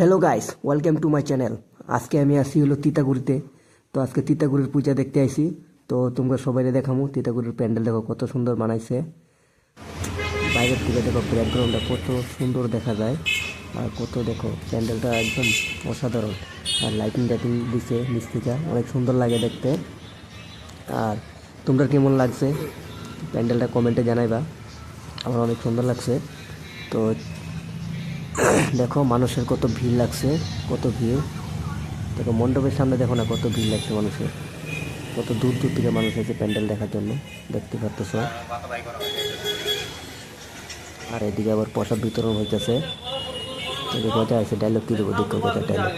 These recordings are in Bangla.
Hello guys welcome to my channel আজকে আমি আসি হলো তিতাগুড়িতে। তো আজকে তিতাগুড়ির পূজা দেখতে আইছি। তো তোমরা সবাই দেখামো তিতাগুড়ির প্যান্ডেল। দেখো কত সুন্দর বানাইছে। বাইরের থেকে দেখো ব্যাকগ্রাউন্ডটা কত সুন্দর দেখা যায়। আর কত দেখো প্যান্ডেলটা একদম অসাধারণ। আর লাইটিং টাইটিং দিছে থেকে অনেক সুন্দর লাগে দেখতে। আর তোমরা কেমন লাগছে? প্যান্ডেলটা কমেন্টে জানাইবা। আমার অনেক সুন্দর লাগছে। তো দেখো, মানুষের কত ভিড় লাগছে, কত ভিড়। দেখো, মণ্ডপের সামনে দেখো না, কত ভিড় লাগছে মানুষের। কত দূর দূর থেকে মানুষ আছে প্যান্ডেল দেখার জন্য, দেখতে পারতেছ। আর এদিকে আবার প্রসাদ বিতরণ হইতেছে। গজা আছে ডায়লগ কি দেবো, দেখো গজা ডায়লগ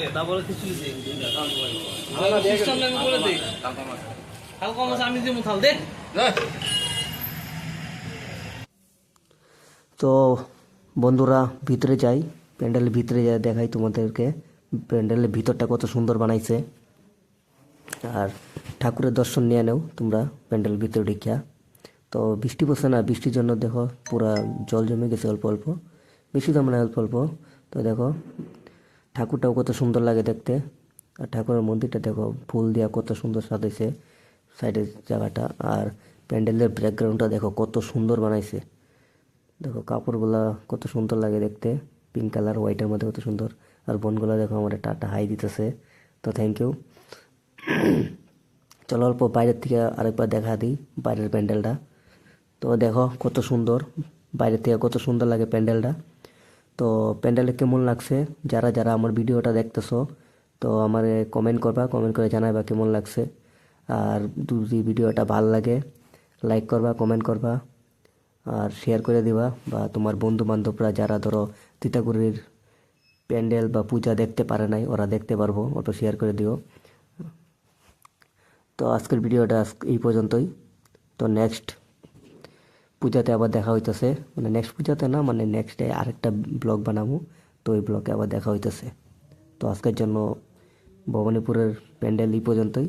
তো বন্ধুরা, ভিতরে যাই, প্যান্ডেলের ভিতরে যাই দেখাই তোমাদেরকে। প্যান্ডেলের ভিতরটা কত সুন্দর বানাইছে। আর ঠাকুরের দর্শন নিয়ে নেও তোমরা প্যান্ডেলের ভিতরে ঢিকিয়া। তো বৃষ্টি পড়ছে না, বৃষ্টির জন্য দেখো পুরা জল জমে গেছে অল্প অল্প। বেশি জমে না, অল্প অল্প। তো দেখো, ঠাকুরটাও কত সুন্দর লাগে দেখতে। আর ঠাকুরের মন্দিরটা দেখো, ফুল দিয়া কত সুন্দর সাজাইছে। সাইডের জায়গাটা। আর প্যান্ডেলের ব্যাকগ্রাউন্ডটা দেখো, কত সুন্দর বানাইছে। দেখো কাপড়গুলা কত সুন্দর লাগে দেখতে। পিঙ্ক কালার হোয়াইটের মধ্যে কত সুন্দর। আর বোনগুলো দেখো আমার টাটা হাই দিতেছে। তো থ্যাংক ইউ চলো অল্প বাইরের থেকে আরেকবার দেখা দিই, বাইরের প্যান্ডেলটা। তো দেখো কত সুন্দর, বাইরের থেকে কত সুন্দর লাগে প্যান্ডেলটা। তো প্যান্ডেলে কেমন লাগছে? যারা যারা আমার ভিডিওটা দেখতেছো, তো আমার কমেন্ট করবা কমেন্ট করে জানাবা কেমন লাগছে। আর যদি ভিডিওটা ভালো লাগে লাইক করবা কমেন্ট করবা। আর শেয়ার করে দিবা। বা তোমার বন্ধু বান্ধবরা যারা ধরো তিতাগুড়ির প্যান্ডেল বা পূজা দেখতে পারে নাই, ওরা দেখতে পারব ওটা শেয়ার করে দিও। তো আজকের ভিডিওটা এই পর্যন্তই। তো নেক্সট পূজাতে আবার দেখা হইতেছে। মানে নেক্সট পূজাতে না মানে নেক্সট ডে আরেকটা ব্লগ বানাবো। তো ওই ব্লগে আবার দেখা হইতেছে। তো আজকের জন্য ভবানীপুরের প্যান্ডেল এই পর্যন্তই।